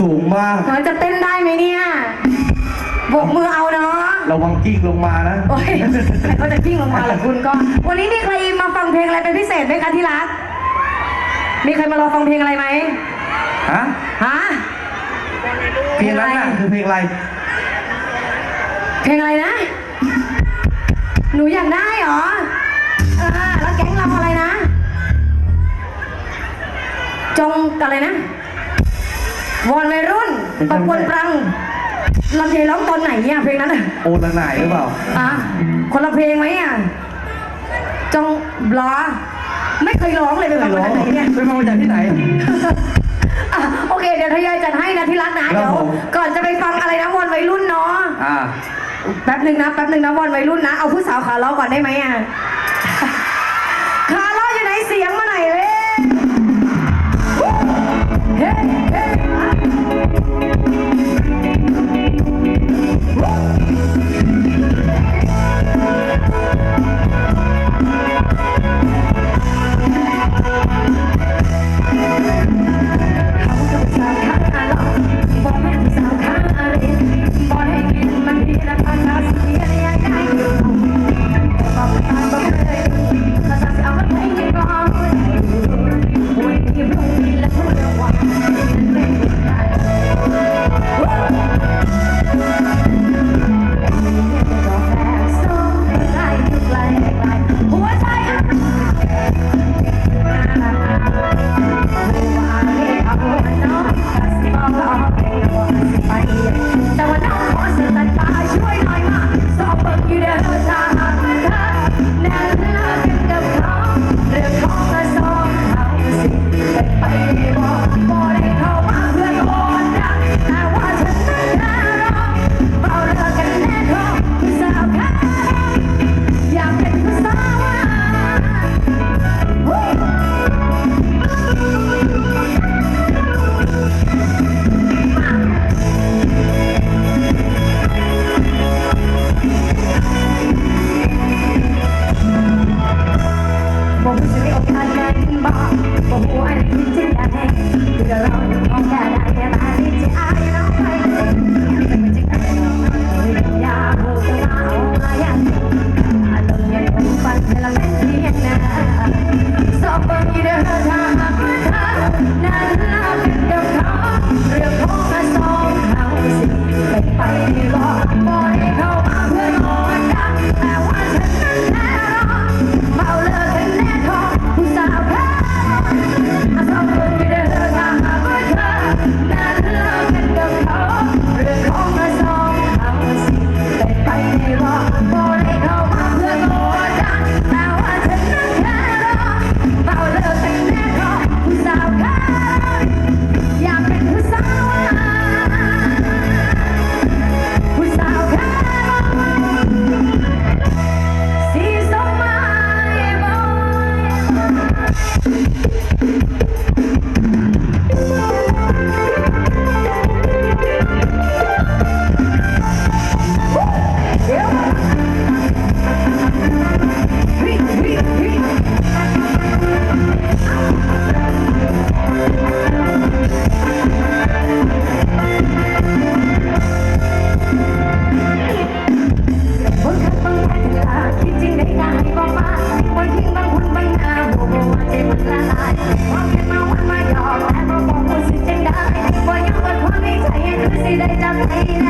สูงมาก น้อจะเต้นได้ไหมเนี่ยบกมือเอาเนาะ ระวังกิ้งลงมานะ โอ้ยใคเขาจะกิ้งลงมาเหรอคุณก็ วันนี้มีใครมาฟังเพลงอะไรเป็นพิเศษไหมคะที่รัก มีใครมารอฟังเพลงอะไรไหมฮะ ฮะ เพลงอะไรคือเพลงอะไร เพลงอะไรนะ หนูอยากได้เหรออแล้วแก๊งเราอะไรนะ จงอะไรนะ วอนไวรุ่นตะปวนปรังลำไงร้องตอนไหนเนี่ยเพลงนั้นอะโอนละไหนหรือเปล่าอะคนละเพลงไหมอะจงบลาไม่เคยร้องเลยเป็นมาจากไหนเนี่ยเป็นมาจากที่ไหนโอเคเดี๋ยวทยอยจัดให้นะที่รักนะเดี๋ยวก่อนจะไปฟังอะไรนะวอนไวรุ่นเนาะอ่าแป๊บหนึ่งนะแป๊บหนึ่งนะวอนไวรุ่นนะเอาผู้สาวขาล้อก่อนได้ไหมอะขาล้ออยู่ไหนเสียง Yeah. Thank you.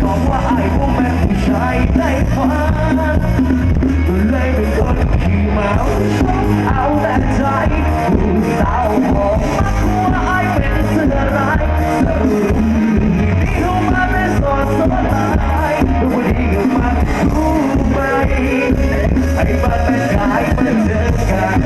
บอกว่าไอ้พวกแม่ผู้ชายได้ฟังเลยเป็นคนขี้เมาเอาแต่ใจผู้สาวบอกมาว่าไอ้เป็นเสือร้ายสรุปนี่เขามาเป็นสอนสอนตายรู้ดีกับมันรู้ไหมไอ้บ้านแม่กายมันเจอกัน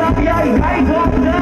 ลำใหญ่ใความเดิ